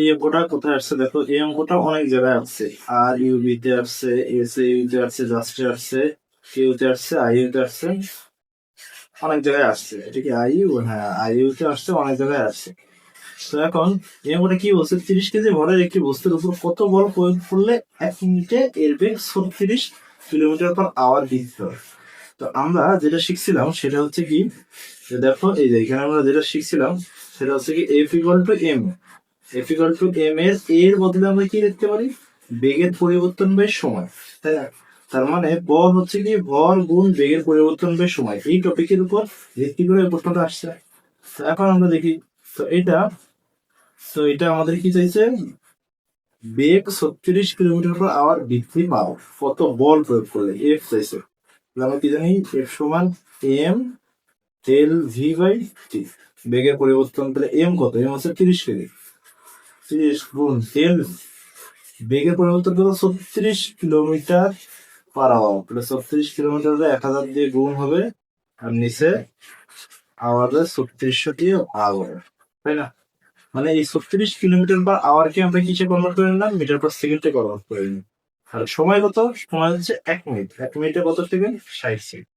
এই অঙ্কটা কোথায় আসছে? দেখো, এই অঙ্কটা অনেক জায়গায় আসছে। আর ইউবি তে আসছে এস ইউ তে আসছে জাস্টে আসছে কিউ তে আসছে আই ইউ তে আসছে, অনেক জায়গায় আসছে। এটা কি আই ইউ হ্যাঁ আই ইউ তে আসছে, অনেক জায়গায় আসছে। তো এখন এই অঙ্কটা কি বলছে? তিরিশ কেজি ভরের একটি বস্তুর উপর কত বল প্রয়োগ করলে এক মিনিটে এর বেগ ছত্রিশ কিলোমিটার পার আওয়ার বৃদ্ধি হয়? তো আমরা যেটা শিখছিলাম সেটা হচ্ছে কি দেখো, এই যে এখানে আমরা যেটা শিখছিলাম, সেটা হচ্ছে কি F equal to M equal to M এর এর বদলে আমরা কি লিখতে পারি? বেগের পরিবর্তন বাই সময়। তাই না? তার মানে বল হচ্ছে কি? ভর গুণ বেগের পরিবর্তন বাই সময়। এই টপিকের উপর ভিত্তি করে প্রশ্নটা আসছে। তো এখন আমরা দেখি। তো এটা তো এটা আমাদের কি চাইছে? বেগ ছত্রিশ কিলোমিটার পার আওয়ার বৃদ্ধি পাও। কত বল প্রয়োগ করলে? এফ চাইছে। আমরা কি জানি? এফ সমান M L V by T বেগের পরিবর্তন তাহলে এম কত? এম হচ্ছে তিরিশ কেজি। তিরিশ গুণ এল বেগের পরিবর্তন কত ছত্রিশ কিলোমিটার পার আওয়ার ছত্রিশ কিলোমিটার এক হাজার দিয়ে গুণ হবে আর নিচে আওয়ারে ছত্রিশশো দিয়ে আওয়ার তাই না? মানে এই ছত্রিশ কিলোমিটার পার আওয়ারকে আমরা কিসে কনভার্ট করে নিলাম মিটার পার সেকেন্ডে কনভার্ট করে। নিলাম আর সময় কত? সময় হচ্ছে এক মিনিট এক মিনিটে কত সেকেন্ড? ষাট সেকেন্ড।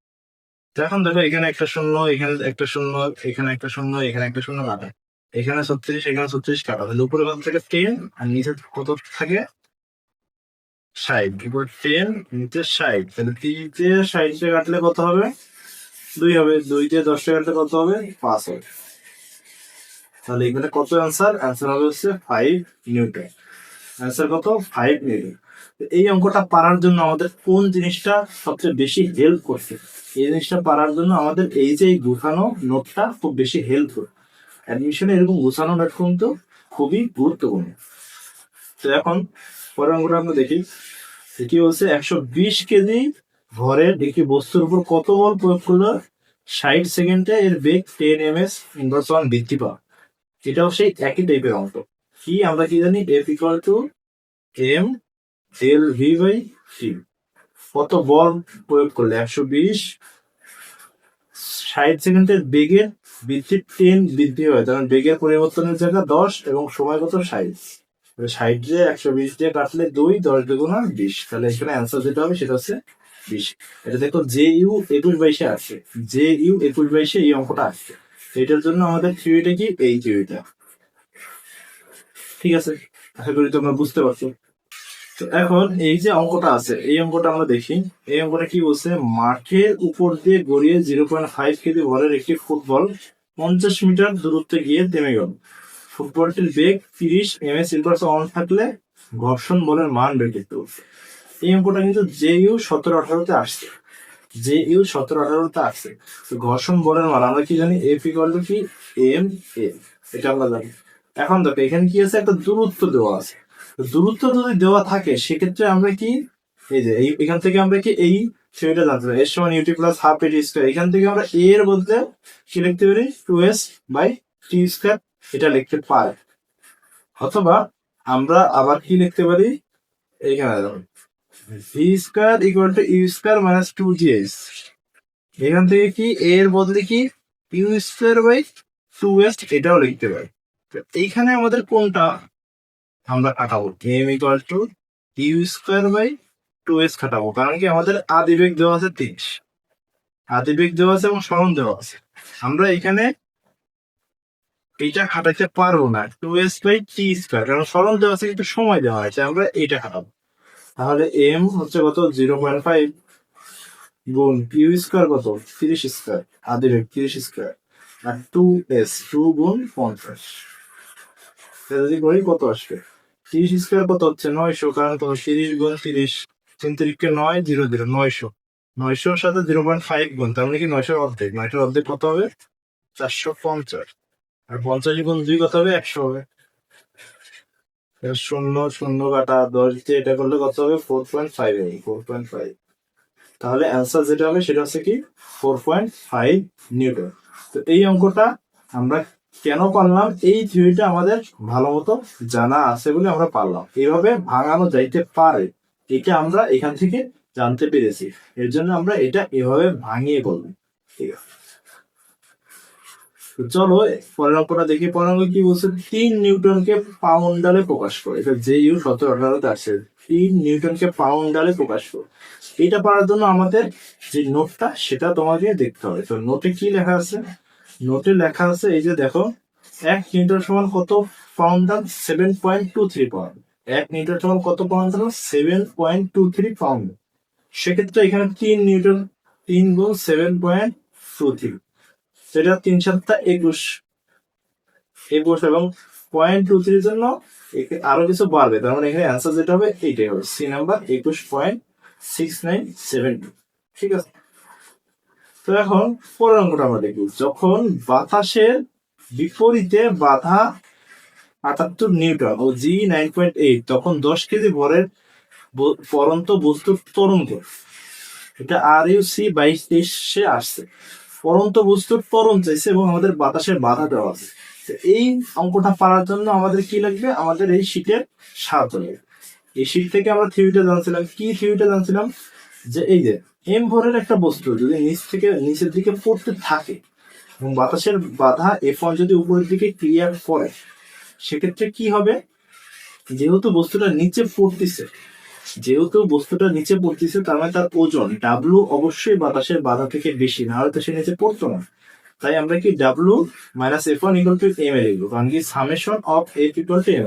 এখন দেখো এখানে একটা শূন্য, এখানে একটা শূন্য, এখানে একটা শূন্য, এখানে একটা শূন্য কাটা এখানে ছত্রিশ এখানে ছত্রিশ কাটা। তাহলে উপরে কত থাকে টেন আর নিচে কত থাকে? ষাট। উপর টেন নিচে ষাট। তাহলে তিনটে ষাটে কাটলে কত হবে? দুই হবে। দুইতে দশটা কাটলে কত হবে? পাঁচ হবে। তাহলে এখানে কত অ্যান্সার অ্যান্সার হবে হচ্ছে ফাইভ নিউটন অ্যান্সার কত? ফাইভ নিউটন এই অঙ্কটা পারার জন্য আমাদের কোন জিনিসটা সবচেয়ে বেশি হেল্প করছে? এই জিনিসটা পারার জন্য আমাদের এই যে এই গুছানো নোটটা খুব বেশি হেল্প করে অ্যাডমিশনে এরকম গুছানো নোট কিন্তু খুবই গুরুত্বপূর্ণ। তো এখন অঙ্কটা আমরা দেখি। সে কি বলছে? একশো বিশ কেজি ভরের একটি বস্তুর উপর কত বল প্রয়োগ করলে ষাট সেকেন্ডে এর বেগ ten M S inverse one বৃদ্ধি পাওয়া এটাও সেই একই টাইপের অঙ্ক। কি আমরা কি জানি? F equal to M L V by T কত বল প্রয়োগ করলে? একশো বিশ। ষাট সেকেন্ডের বেগের বৃদ্ধি টেন বৃদ্ধি হয় কারণ বেগের পরিবর্তনের জায়গা দশ এবং সময় কত ষাট ষাট দিয়ে একশো বিশ দিয়ে কাটলে দুই, দশ দুগুণ বিশ। তাহলে এখানে অ্যান্সার যেটা হবে সেটা হচ্ছে বিশ। এটা দেখো জে ইউ একুশ বাইশে আসছে জে ইউ একুশ বাইশে এই অঙ্কটা আসছে এটার জন্য আমাদের থিওরিটা কি? এই থিওরিটা ঠিক আছে? আশা করি তোমরা বুঝতে পারছ। এখন এই যে অঙ্কটা আছে, এই অঙ্কটা আমরা দেখি। এই অঙ্কটা কি বলছে? মাঠের উপর দিয়ে গড়িয়ে জিরো পয়েন্ট ফাইভ কেজি ভরের একটি ফুটবল পঞ্চাশ মিটার দূরত্বে গিয়ে থেমে গেল। ফুটবলটির বেগ তিরিশ এম এস ইনভার্স অন থাকলে ঘর্ষণ বলের মান বের করতে এই অঙ্কটা কিন্তু জে ইউ সতেরো আঠারোতে আসছে। জে ইউ সতেরো আঠারোতে আসছে। তো ঘর্ষণ বলের মান আমরা কি জানি? এফ ইকুয়াল টু কি? এম এ এটা আমরা জানি। এখন দেখো, এখানে কি আছে? একটা দূরত্ব দেওয়া আছে। দূরত্ব যদি দেওয়া থাকে, সেক্ষেত্রে আমরা কি, এই যে এই, এখান থেকে আমরা কি এই সেটা জানতে পারি এস সমান U T plus half A T square এখান থেকে আমরা এ এর বদলে কি লিখতে পারি two S by T square এটা লিখতে পারি। অথবা আমরা আবার কি লিখতে পারি? এইখানে V square equal to U square minus two G S এখান থেকে কি এ এর বদলে কি U square by two S এটাও লিখতে পারি। এইখানে আমাদের কোনটা আমরা কাটাবো। M equal to U square by two S কাটাবো। কারণ কি আমাদের আদিবেগ দেওয়া আছে তিরিশ। আদিবেগ দেওয়া আছে এবং স্মরণ দেওয়া আছে। আমরা এখানে এইটা খাটাইতে পারব না। Two S by T square কারণ স্মরণ দেওয়া আছে, কিন্তু সময় দেওয়া আছে। আমরা এইটা খাটাবো। তাহলে এম হচ্ছে কত? জিরো পয়েন্ট ফাইভ গুণ ইউ স্কোয়ার কত? তিরিশ স্কোয়ার আদিবেগ তিরিশ স্কোয়ার আর টু এস টু গুণ পঞ্চাশ। যদি করি, কত আসবে? তিরিশ স্কোয়ার কত হচ্ছে? নয়শো, কারণ কত? তিরিশ গুণ তিরিশ। তিন তিরিশকে নয়, জিরো জিরো, নয়শো। নয়শোর সাথে জিরো পয়েন্ট ফাইভ গুণ, তার মানে কি নয়শোর অর্ধেক। নয়শোর অর্ধেক কত হবে? চারশো পঞ্চাশ। আর পঞ্চাশ গুণ দুই কত হবে? একশো হবে। শূন্য শূন্য কাটা দশ দিয়ে এটা করলে কত হবে? Four point five four point five. তাহলে অ্যান্সার যেটা হবে সেটা হচ্ছে কি? Four point five newton. তো এই অঙ্কটা আমরা কেন পারলাম? এই থিওরিটা আমাদের ভালো মতো জানা আছে বলে আমরা পারলাম। এইভাবে ভাঙানো যাইতে পারে এটা আমরা এখান থেকে জানতে পেরেছি। এর জন্য আমরা এটা এভাবে ভাঙিয়ে করলাম ঠিক আছে। চলো, পরের দেখি। পরের কি বলছে? তিন নিউটনকে পাউন্ডালে প্রকাশ করে। এটা যে ইউ সতেরো আঠারোতে আসছে। তিন নিউটনকে পাউন্ডালে প্রকাশ করে। এটা পারার জন্য আমাদের যে নোটটা, সেটা তোমাকে দেখতে হবে। তো নোটে কি লেখা আছে? নোটে লেখা আছে, এই যে দেখো, এক নিউটন সমান কত? Poundal seven point two three pound. এক নিউটন সমান কত পাউন্ড দাম? Seven point two three pound. সেক্ষেত্রে এখানে তিন নিউটন তিন গুণ সেভেন পয়েন্ট টু থ্রি সেটা তিন সাতটা একুশ। একুশ এবং পয়েন্ট টু থ্রির জন্য আরও কিছু বাড়বে। তার মানে এখানে অ্যান্সার যেটা হবে এইটাই হবে। সি নাম্বার একুশ point six nine seven two ঠিক আছে? তো এখন পরের অঙ্কটা আমরা দেখি যখন বাতাসের বিপরীতে বাধা আটাত্তর নিউটন ও জি নাইন পয়েন্ট এইট, তখন দশ কেজি ভরের পরন্ত বস্তুর তরঙ্গ এটা আর ইউ সি বাইশ তেইশে আসছে। পরন্ত বস্তুর ত্বরণ চাইছে এবং আমাদের বাতাসের বাধা দেওয়া আছে। এই অঙ্কটা পারার জন্য আমাদের কি লাগবে? আমাদের এই শীটের সাহায্য লাগবে। এই শীট থেকে আমরা থিওরিটা জানছিলাম। কি থিওরিটা জানছিলাম? যে এই যে এম ভরের একটা বস্তু যদি নিচ থেকে, নিচের দিকে পড়তে থাকে এবং বাতাসের বাধা এফ ওয়ান যদি উপরের দিকে ক্লিয়ার করে, সেক্ষেত্রে কি হবে? যেহেতু বস্তুটা নিচে পড়তেছে, যেহেতু বস্তুটা নিচে পড়তেছে, তার মানে তার ওজন ডাব্লু অবশ্যই বাতাসের বাধা থেকে বেশি, না হলে তো সে নিচে পড়তো না। তাই আমরা কি W minus F one equal to M A লিখব, কারণ কি summation of F equal to M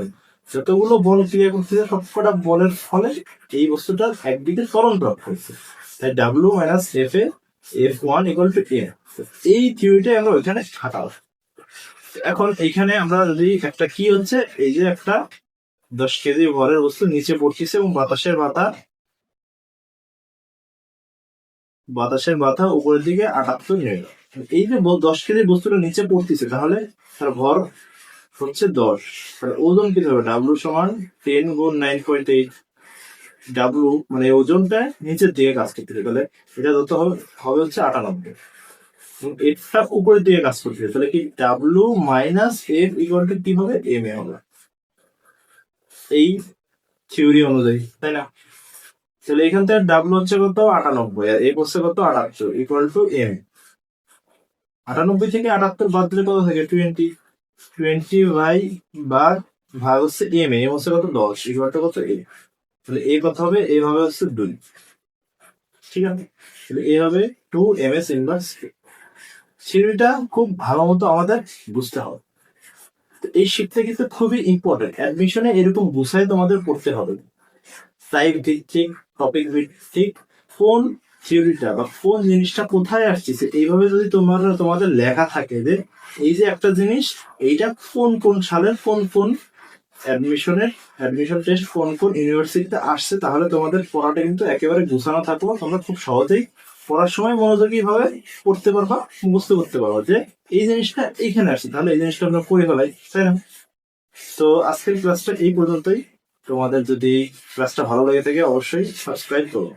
যতগুলো বল ক্রিয়া করতেছে সবকটা বলের ফলে এই বস্তুটা একদিকে ত্বরণ প্রাপ্ত হচ্ছে তাই W minus F A F one equal to M এই থিওরিটাই আমরা ওইখানে খাটাও এখন এইখানে আমরা যদি একটা কি হচ্ছে, এই যে একটা দশ কেজি ভরের বস্তু নিচে পড়তেছে এবং বাতাসের বাধা বাতাসের বাধা উপরের দিকে আটাত্তর নিল এই যে দশ কেজি বস্তুটা নিচে পড়তেছে, তাহলে তার ভর হচ্ছে দশ। তাহলে ওজন কি হবে ডাব্লু সমান টেন গুণ নাইন পয়েন্ট এইট ডাব্লু মানে ওজনটা নিচের দিকে কাজ করতেছে। তাহলে এটা যত হবে হবে হচ্ছে আটানব্বই। এটা উপরের দিকে কাজ করতেছে। তাহলে কি W minus F equal to কি হবে এম এ হবে। এই থিওরি অনুযায়ী, তাই না? তাহলে এখান থেকে ডাব্লু হচ্ছে কত? আটানব্বই। আর এফ হচ্ছে কত? আটাত্তর। ইকুয়াল টু এম আটানব্বই থেকে আটাত্তর বাদ দিলে কত থাকে? টোয়েন্টি টোয়েন্টি বাই বা ভাগ হচ্ছে এম এম হচ্ছে কত? দশ। কত? এ তাহলে এ কত হবে? এইভাবে হচ্ছে দুই। ঠিক আছে? তাহলে এ হবে টু এম এস ইনভার্স থিওরিটা খুব ভালো মতো আমাদের বুঝতে হবে। তো এই শিখতে কিন্তু খুবই ইম্পর্টেন্ট অ্যাডমিশনে এরকম বুঝাই তোমাদের পড়তে হবে। টাইপ ভিত্তিক টপিক ভিত্তিক কোন থিওরিটা বা কোন জিনিসটা কোথায় আসছে এইভাবে যদি তোমার, তোমাদের লেখা থাকে যে এই যে একটা জিনিস, এইটা কোন কোন সালের কোন কোন অ্যাডমিশনের অ্যাডমিশন টেস্ট কোন কোন ইউনিভার্সিটিতে আসছে, তাহলে তোমাদের পড়াটা কিন্তু একেবারে গুছানো থাকব তোমরা খুব সহজেই পড়ার সময় মনোযোগী ভাবে পড়তে পারবা, মুখস্থ করতে পারবা যে এই জিনিসটা এইখানে আসছে, তাহলে এই জিনিসটা আমরা পড়ে ফেলাই, তাই না? তো আজকের ক্লাসটা এই পর্যন্তই। তোমাদের যদি ক্লাসটা ভালো লেগে থাকে, অবশ্যই সাবস্ক্রাইব করো।